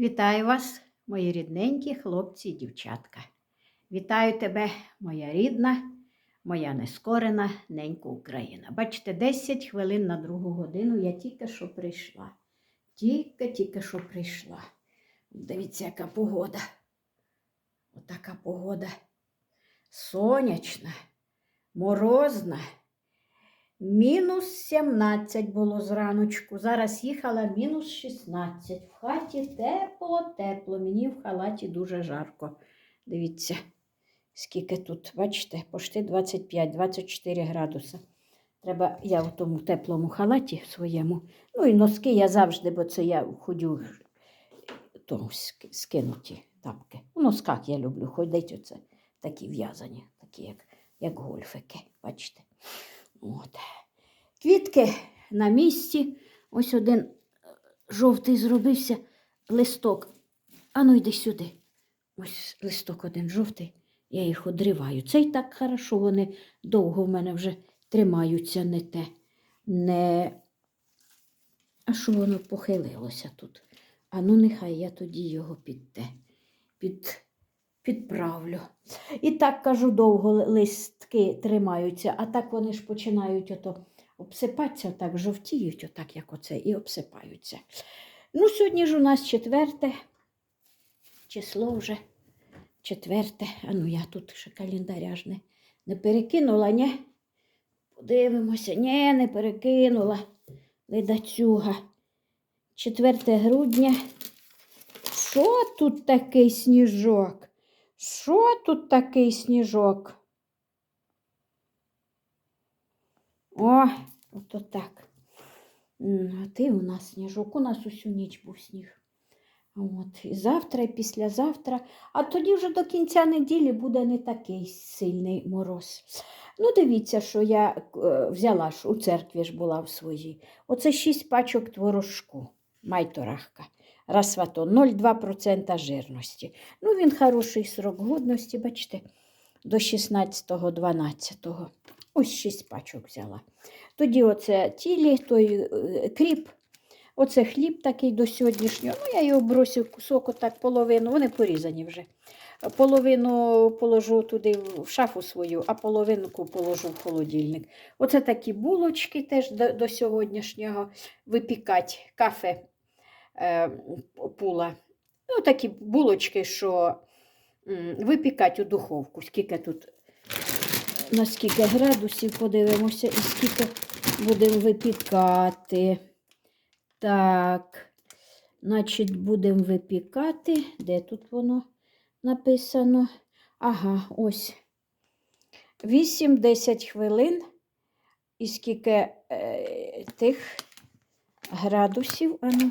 Вітаю вас, мої рідненькі хлопці і дівчатка. Вітаю тебе, моя рідна, моя нескорена ненька Україна. Бачите, 10 хвилин на другу годину я тільки що прийшла. Тільки-тільки що прийшла. Дивіться, яка погода. Отака погода. Сонячна, морозна. Мінус 17 було зраночку. Зараз їхала мінус 16. В хаті тепло, тепло. Мені в халаті дуже жарко. Дивіться, скільки тут, бачите, пошти 25-24 градуси. Треба я в тому теплому халаті своєму. Ну і носки я завжди, бо це я ходю то, скинуті тапки. У носках я люблю ходити оце такі в'язані, такі як, як гольфики. Бачите? От. Квітки на місці. Ось один е, жовтий зробився листок. Ану, йди сюди. Ось листок один жовтий. Я їх одриваю. Це й так хорошо, вони довго в мене вже тримаються не те. Не... А що воно похилилося тут? А ну нехай я тоді його під те, під, підправлю. І так кажу, довго листки тримаються, а так вони ж починають ото обсипатися, так жовтіють, отак, як оце, і обсипаються. Ну, сьогодні ж у нас четверте число вже. Четверте. А ну я тут ще календаря ж не, не перекинула, ні? Подивимося. Ні, не перекинула. Ледацюга. 4 грудня. Що тут такий сніжок? Що тут такий сніжок? О, ото так. А ти у нас сніжок, у нас усю ніч був сніг. От, і завтра, і післязавтра, а тоді вже до кінця неділі буде не такий сильний мороз. Ну, дивіться, що я е, взяла ж у церкві ж була в своїй. Оце 6 пачок творожку, майторахка. Расвато 0,2% жирності. Ну, він хороший срок годності, бачите, до 16-12. Ось 6 пачок взяла. Тоді оце тілі, той е, кріп. Оце хліб такий до сьогоднішнього. Ну, я його бросив кусок, отак половину, вони порізані вже. Половину положу туди в шафу свою, а половинку положу в холодильник. Оце такі булочки теж до, до сьогоднішнього випікати, кафе пула. Ну, такі булочки, що випікати у духовку. Скільки тут, на скільки градусів подивимося, і скільки будемо випікати. Так, значить, будемо випікати. Де тут воно написано? Ага, ось. 8-10 хвилин. І скільки е, тих градусів. Ану,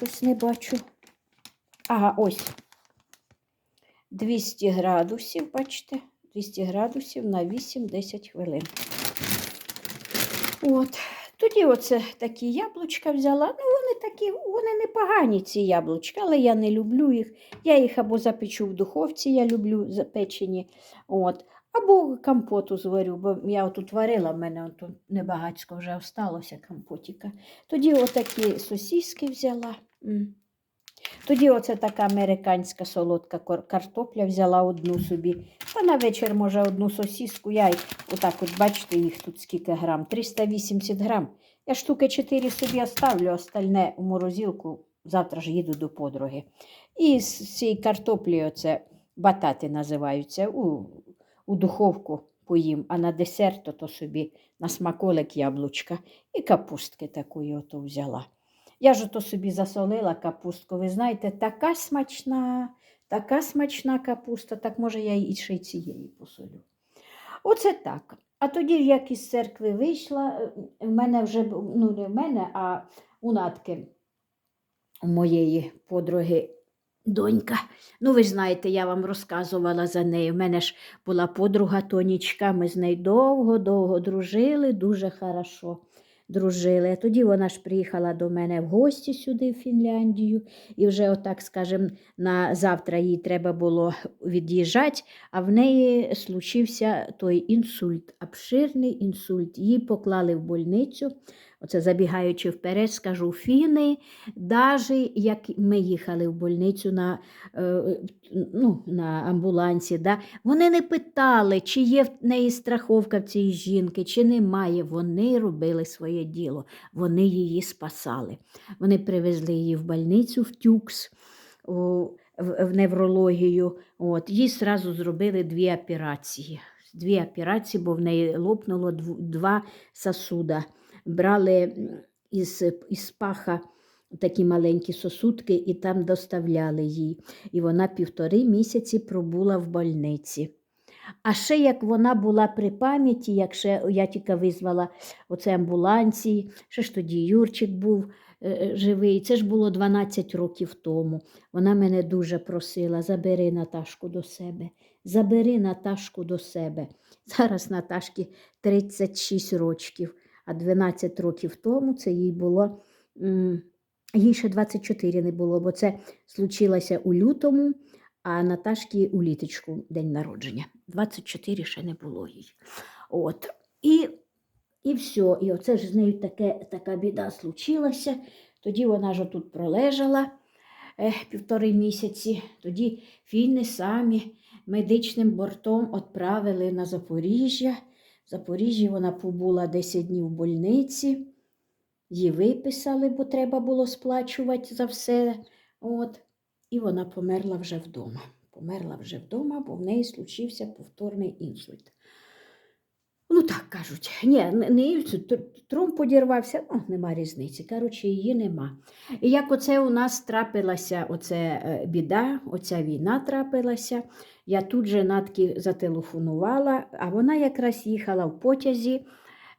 щось не бачу. Ага, ось. 200 градусів, бачите? 200 градусів на 8-10 хвилин. От. Тоді оце такі яблучка взяла. Ну, вони такі, вони непогані, ці яблучка, але я не люблю їх. Я їх або запечу в духовці, я люблю запечені. От. Або компоту зварю, бо я отут варила, в мене тут небагацько вже осталося компотіка. Тоді отакі сосіски взяла. Тоді оце така американська солодка картопля взяла одну собі. Та на вечір, може, одну сосіску. Я отак от, бачите, їх тут скільки грам? 380 грам. Я штуки 4 собі оставлю, остальне у морозилку. Завтра ж їду до подруги. І з цієї картоплі оце батати називаються. У, у духовку поїм, а на десерт то собі на смаколик яблучка і капустки такої ото взяла. Я ж ото собі засолила капустку. Ви знаєте, така смачна, така смачна капуста, так може я і ще й цієї посолю. Оце так. А тоді, як із церкви вийшла, е, в мене вже, ну не в мене, а у Натки, моєї подруги донька. Ну, ви знаєте, я вам розказувала за нею. У мене ж була подруга Тонічка, ми з нею довго-довго дружили, дуже хорошо дружили. Тоді вона ж приїхала до мене в гості сюди, в Фінляндію, і вже, отак, скажем, на завтра їй треба було від'їжджати, а в неї случився той інсульт, обширний інсульт. Її поклали в больницю. Оце забігаючи вперед, скажу фіни, навіть як ми їхали в больницю на, е, ну, на амбулансі, да, вони не питали, чи є в неї страховка в цієї жінки, чи немає. Вони робили своє діло, вони її спасали. Вони привезли її в больницю в Тюкс. в, неврологію. От, їй сразу зробили дві операції. Дві операції, бо в неї лопнуло дв- два сосуда. Брали із, із паха такі маленькі сосудки і там доставляли їй. І вона півтори місяці пробула в больниці. А ще як вона була при пам'яті, як ще я тільки визвала оце амбуланції, ще ж тоді Юрчик був е, живий. Це ж було 12 років тому. Вона мене дуже просила: забери Наташку до себе, забери Наташку до себе. Зараз Наташки 36 років, а 12 років тому це їй було. Їй ще 24 не було, бо це случилося у лютому, а Наташки у літочку день народження. 24 ще не було їй. От. І, і все. І оце ж з нею таке, така біда случилася. Тоді вона ж тут пролежала е, півтори місяці. Тоді фіни самі медичним бортом відправили на Запоріжжя. В Запоріжжі вона побула 10 днів в больниці. Її виписали, бо треба було сплачувати за все. От. І вона померла вже вдома. Померла вже вдома, бо в неї случився повторний інсульт. Ну, так кажуть, ні, не- тромб подірвався, ну, нема різниці. Коротше, її нема. І як оце у нас трапилася оце е, біда, оця війна трапилася, я тут же Натки зателефонувала, а вона якраз їхала в потязі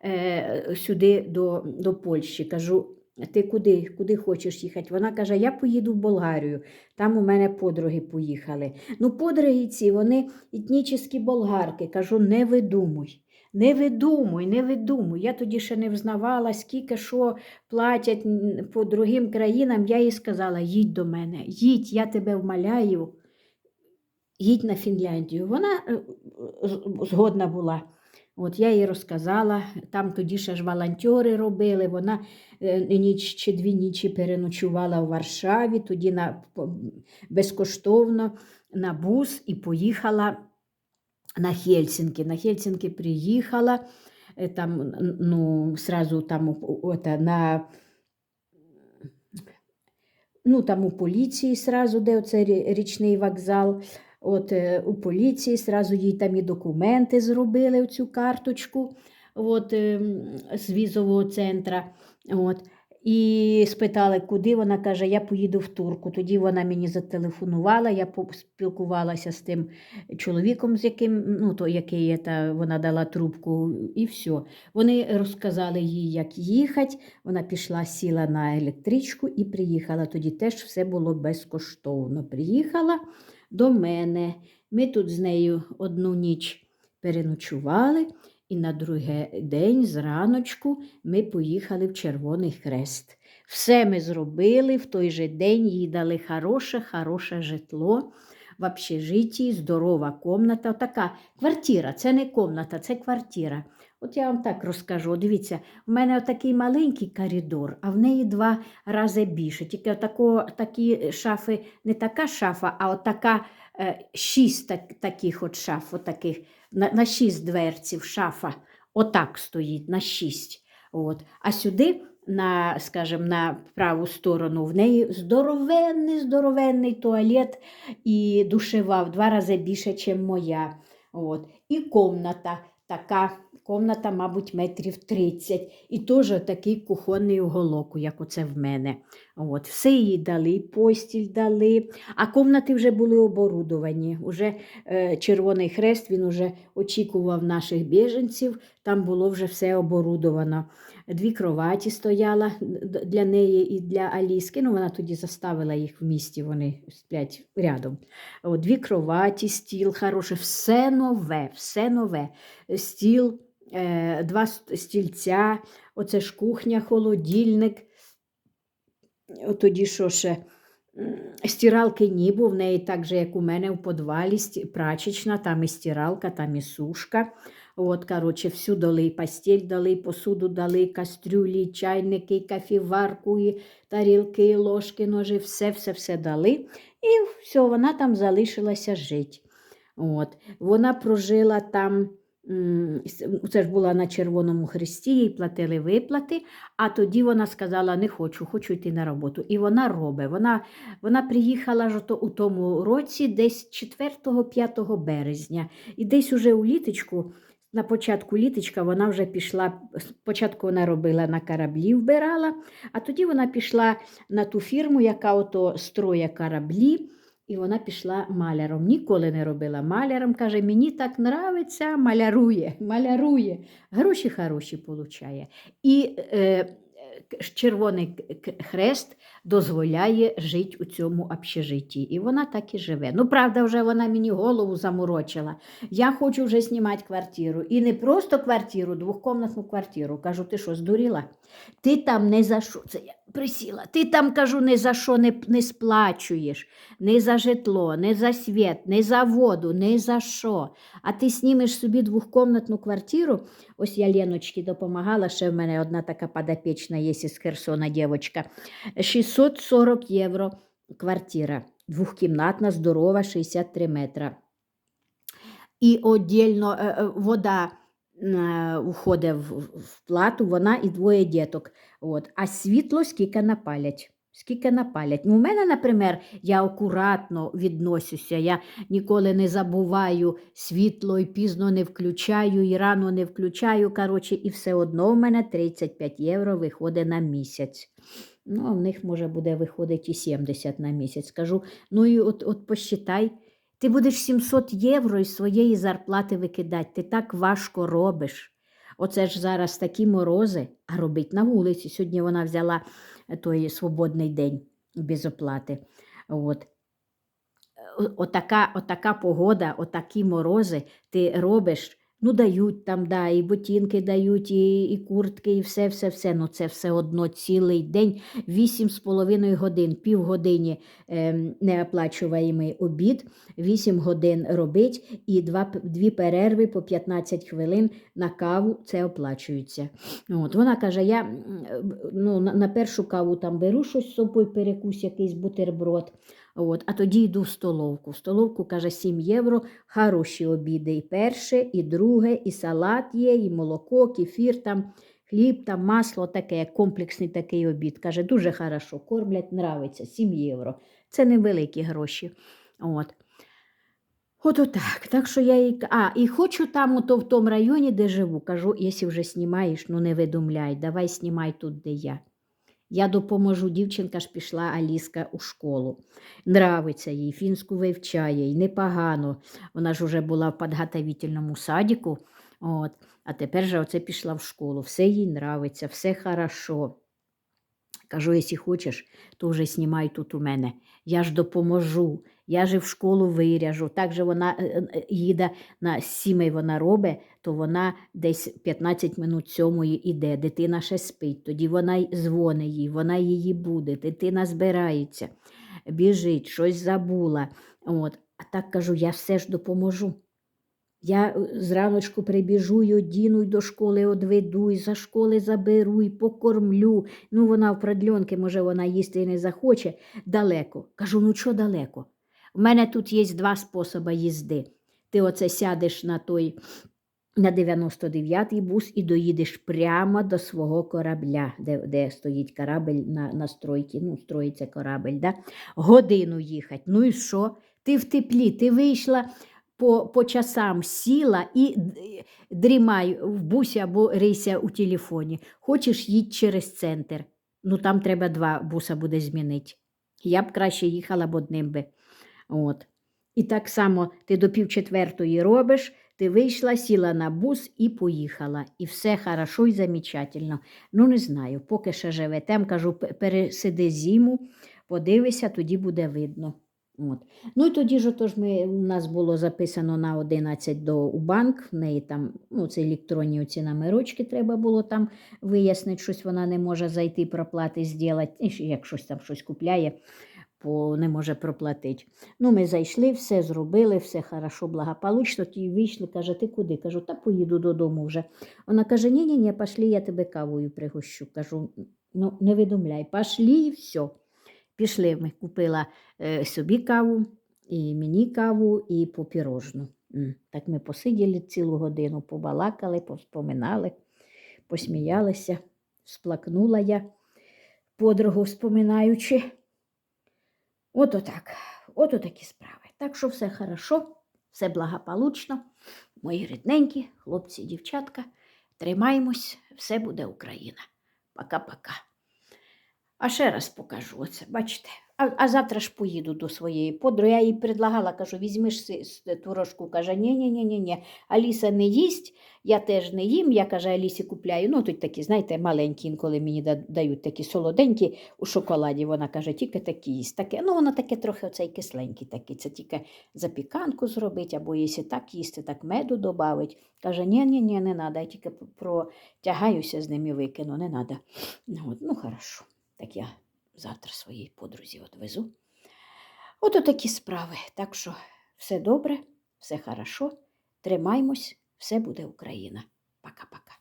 е, сюди до, до Польщі. Кажу, ти куди, куди хочеш їхати? Вона каже, я поїду в Болгарію. Там у мене подруги поїхали. Ну, подруги ці, вони етнічні болгарки. Кажу, не видумуй. Не видумуй, не видумуй. Я тоді ще не взнавала, скільки що платять по другим країнам. Я їй сказала: їдь до мене, їдь, я тебе вмоляю, їдь на Фінляндію. Вона е, згодна була. От я їй розказала, там тоді ще ж волонтери робили. Вона е, ніч чи дві нічі переночувала в Варшаві, тоді на, безкоштовно на бус і поїхала на Хельсінки. На Хельсінки приїхала, е, там, ну, сразу там у- на ну, там у поліції сразу, де оце річний вокзал. От е, у поліції сразу їй там і документи зробили в цю карточку от, е, з візового центра. От. І спитали, куди вона каже, я поїду в турку. Тоді вона мені зателефонувала, я поспілкувалася з тим чоловіком, з яким, ну, то, який є, та, вона дала трубку, і все. Вони розказали їй, як їхати. Вона пішла, сіла на електричку і приїхала. Тоді теж все було безкоштовно. Приїхала до мене. Ми тут з нею одну ніч переночували, і на другий день зраночку ми поїхали в Червоний Хрест. Все ми зробили, в той же день їй дали хороше, хороше житло. В общежитті здорова комната. Така квартира, це не комната, це квартира. От я вам так розкажу. Дивіться, у мене такий маленький коридор, а в неї два рази більше. Тільки отако, такі шафи, не така шафа, а от така е, шість так, таких от шаф, отаких, на, на шість дверців шафа. Отак стоїть, на шість. От. А сюди, на, скажімо, на праву сторону, в неї здоровенний, здоровенний туалет і душева в два рази більше, ніж моя. От. І комната така. Комната, мабуть, метрів 30. І теж такий кухонний уголок, як оце в мене. От. Все їй дали, постіль дали, а комнати вже були оборудовані. Уже е, Червоний Хрест він уже очікував наших біженців, там було вже все оборудовано. Дві кроваті стояла для неї і для Аліски. Ну, вона тоді заставила їх в місті, вони сплять рядом. От, дві кроваті, стіл хороший, все нове, все нове. Стіл, е, два стільця, оце ж кухня, холодильник. От Тоді що ще? Стиралки ні, бо в неї так же, як у мене в подвалі, прачечна, там і стиралка, там і сушка. От, коротше, всю дали, постіль дали, посуду дали, кастрюлі, чайники, і тарілки, ложки, ножі, все, все, все дали. І все, вона там залишилася жити. От. Вона прожила там, це ж була на Червоному Хресті, їй платили виплати, а тоді вона сказала: не хочу, хочу йти на роботу. І вона робить. Вона, вона приїхала ж у тому році, десь 4-5 березня. І десь уже у літочку, на початку літочка, вона вже пішла. Спочатку вона робила на кораблі, вбирала, а тоді вона пішла на ту фірму, яка ото строє кораблі. І вона пішла маляром. Ніколи не робила маляром. Каже, мені так нравиться, малярує, малярує. Гроші хороші получає. І е, Червоний хрест дозволяє жити у цьому общежитті. І вона так і живе. Ну, правда, вже вона мені голову заморочила. Я хочу вже знімати квартиру. І не просто квартиру, двохкомнатну квартиру. Кажу, ти що, здуріла? Ти там не за що. Це я присіла. Ти там, кажу, не за що не, не сплачуєш. Не за житло, не за світ, не за воду, не за що. А ти знімеш собі двохкомнатну квартиру. Ось я Леночці допомагала, ще в мене одна така подопічна є із Херсона дівчинка. 640 євро квартира. Двохкімнатна, здорова, 63 метра. І віддільно е, е, вода уходить в, плату, вона і двоє діток. От. А світло скільки напалять. Скільки напалять. Ну, у мене, наприклад, я акуратно відносюся, я ніколи не забуваю світло і пізно не включаю, і рано не включаю. Коротше, і все одно в мене 35 євро виходить на місяць. Ну, а в них може буде виходити і 70 на місяць. Скажу, ну і от, от посчитай, ти будеш 700 євро із своєї зарплати викидати, ти так важко робиш. Оце ж зараз такі морози, а робить на вулиці. Сьогодні вона взяла е, той свободний день без оплати. От. Отака, отака погода, отакі морози ти робиш. Ну, дають там, да, і ботинки дають, і, і куртки, і все, все, все. Ну, це все одно цілий день, вісім з половиною годин, півгодині ем, неоплачуваємий обід, 8 годин робить і два, п- дві перерви по 15 хвилин на каву це оплачується. От, вона каже: я е, ну, на, на першу каву там беру щось з собою, перекусь, якийсь бутерброд. От, а тоді йду в столовку. В столовку каже 7 євро, хороші обіди. І перше, і друге, і салат є, і молоко, кефір там. Хліб, там, масло таке, комплексний такий обід. Каже, дуже хорошо, кормлять, нравиться, 7 євро. Це невеликі гроші. От. От отак. Так що я їй... А, і хочу там, ото в тому районі, де живу. Кажу, якщо вже знімаєш, ну не видумляй, давай знімай тут, де я. Я допоможу. Дівчинка ж пішла Аліска у школу. Нравиться їй, фінську вивчає, і непогано. Вона ж вже була в підготовительному садіку. От. А тепер же оце пішла в школу. Все їй нравиться, все хорошо. Кажу, якщо хочеш, то вже знімай тут у мене. Я ж допоможу. Я ж в школу виряжу. Так же вона е, е, їде на сімей вона робить, то вона десь 15 минут сьомої іде. Дитина ще спить. Тоді вона й дзвонить їй, вона її буде. Дитина збирається, біжить, щось забула. От. А так кажу, я все ж допоможу. Я е, зраночку прибіжу й одіну, й до школи одведу, і за школи заберу, і покормлю. Ну, вона в продльонки, може, вона їсти і не захоче. Далеко. Кажу, ну що далеко? У мене тут є два способи їзди. Ти оце сядеш на той на 99-й бус і доїдеш прямо до свого корабля, де, де стоїть корабель на, на стройці, ну, строїться корабель, да? годину їхати. Ну і що? Ти в теплі, ти вийшла по, по часам, сіла і дрімай в бусі або рейся у телефоні. Хочеш їдь через центр. Ну там треба два буса буде змінити. Я б краще їхала б одним би. От. І так само ти до півчетвертої робиш, ти вийшла, сіла на бус і поїхала. І все хорошо і замечательно. Ну, не знаю, поки ще живе. Там кажу, пересиди зиму, подивися, тоді буде видно. От. Ну і тоді ж отож ми, у нас було записано на 11 до у банк, в неї там ну, це електронні оці номерочки треба було там вияснити, щось вона не може зайти, проплати зробити, як щось там щось купляє по, не може проплатити. Ну, ми зайшли, все зробили, все хорошо, благополучно. Ті вийшли, каже, ти куди? Кажу, та поїду додому вже. Вона каже, ні, ні, ні, пошлі, я тебе кавою пригощу. Кажу, ну, не видумляй, пошлі і все. Пішли, ми купила е, собі каву, і мені каву, і по пірожну. Так ми посиділи цілу годину, побалакали, повспоминали, посміялися, сплакнула я, подругу вспоминаючи. От отак, от отакі справи. Так що все хорошо, все благополучно. Мої рідненькі, хлопці дівчатка, тримаємось, все буде Україна. Пока-пока. А ще раз покажу оце, бачите. А, а завтра ж поїду до своєї подруги. Я їй предлагала, кажу, візьмеш творожку. Каже, ні, ні, ні, ні, ні. Аліса не їсть, я теж не їм. Я каже, Алісі купляю. Ну, тут такі, знаєте, маленькі, інколи мені дають такі солоденькі у шоколаді. Вона каже, тільки такі їсть. Таке, ну, воно таке трохи оцей кисленький такий. Це тільки запіканку зробить, або якщо так їсти, так меду додавить. Каже, ні, ні, ні, не треба, я тільки протягаюся з ним і викину, не треба. Ну, от, ну, хорошо. Так я завтра своїй подрузі відвезу. От такі справи. Так що все добре, все хорошо. Тримаймось, все буде Україна. Пока-пока.